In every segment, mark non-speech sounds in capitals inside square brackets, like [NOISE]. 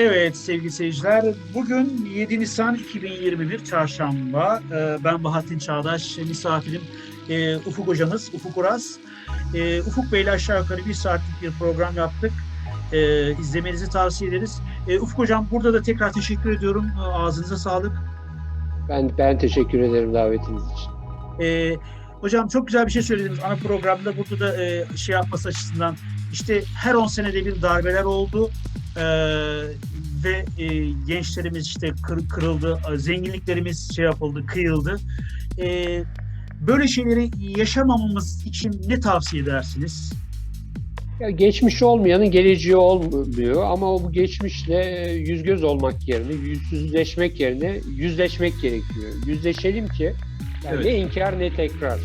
Evet sevgili seyirciler, bugün 7 Nisan 2021 Çarşamba. Ee, Ben Bahattin Çağdaş, misafirim e, Ufuk hocamız, Ufuk Uras. Ee, Ufuk Bey'le aşağı yukarı bir saatlik bir program yaptık. Ee, İzlemenizi tavsiye ederiz. Ee, Ufuk hocam burada da tekrar teşekkür ediyorum. Ee, Ağzınıza sağlık. Ben ben teşekkür ederim davetiniz için. Ee, hocam çok güzel bir şey söylediniz ana programda. Burada da e, şey yapması açısından işte her 10 senede bir darbeler oldu Ee, ve e, gençlerimiz işte kır- kırıldı, zenginliklerimiz şey yapıldı, kıyıldı. Ee, böyle şeyleri yaşamamamız için ne tavsiye edersiniz? Ya geçmiş olmayanın geleceği olmuyor ama bu geçmişle yüz göz olmak yerine, yüzsüzleşmek yerine yüzleşmek gerekiyor. Yüzleşelim ki yani Evet. ne inkar ne tekrar.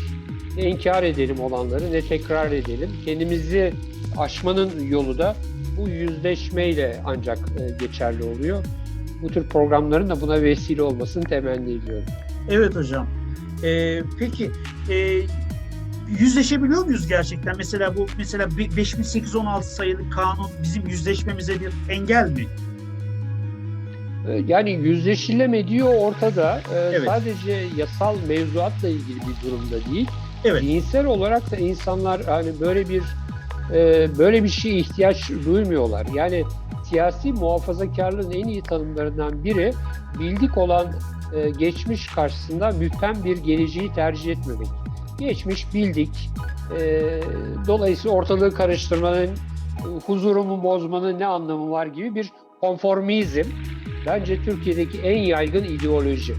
Ne inkar edelim olanları ne tekrar edelim. Kendimizi aşmanın yolu da bu yüzleşmeyle ancak e, geçerli oluyor. Bu tür programların da buna vesile olmasını temenni ediyorum. Evet hocam. Ee, peki e, yüzleşebiliyor muyuz gerçekten? Mesela bu mesela bir 5816 sayılı kanun bizim yüzleşmemize bir engel mi? E, Yani yüzleşilemediği ortada. E, Evet. Sadece yasal mevzuatla ilgili bir durumda değil. Evet. Zihinsel olarak da insanlar hani böyle bir e, böyle bir şeye ihtiyaç duymuyorlar. Yani siyasi muhafazakarlığın en iyi tanımlarından biri bildik olan e, geçmiş karşısında müphem bir geleceği tercih etmemek. Geçmiş bildik. E, dolayısıyla ortalığı karıştırmanın, huzurumu bozmanın ne anlamı var gibi bir konformizm bence Türkiye'deki en yaygın ideoloji.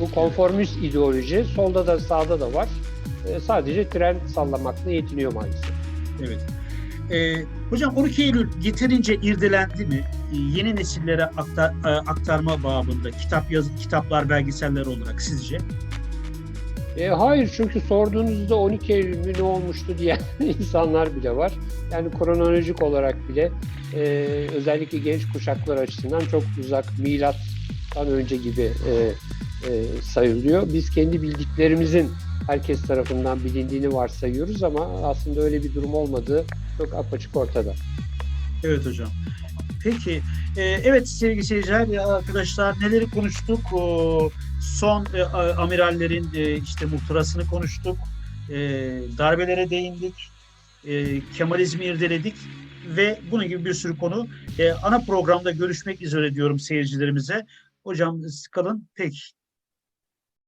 Bu konformist ideoloji solda da sağda da var. E, sadece tren sallamakla yetiniyor maalesef. Evet. Ee, hocam 12 Eylül yeterince irdelendi mi? Ee, yeni nesillere aktar, e, aktarma babında kitap yazı, kitaplar, belgeseller olarak sizce? E, hayır çünkü sorduğunuzda 12 Eylül mü ne olmuştu diyen [LAUGHS] insanlar bile var. Yani kronolojik olarak bile e, özellikle genç kuşaklar açısından çok uzak milattan önce gibi e, e, sayılıyor. Biz kendi bildiklerimizin herkes tarafından bilindiğini varsayıyoruz ama aslında öyle bir durum olmadığı çok apaçık ortada. Evet hocam. Peki, e, evet sevgili seyirciler, arkadaşlar neleri konuştuk? O, son e, amirallerin e, işte muhtırasını konuştuk, e, darbelere değindik, e, Kemalizmi irdeledik ve bunun gibi bir sürü konu. E, ana programda görüşmek üzere diyorum seyircilerimize. Hocam kalın, peki.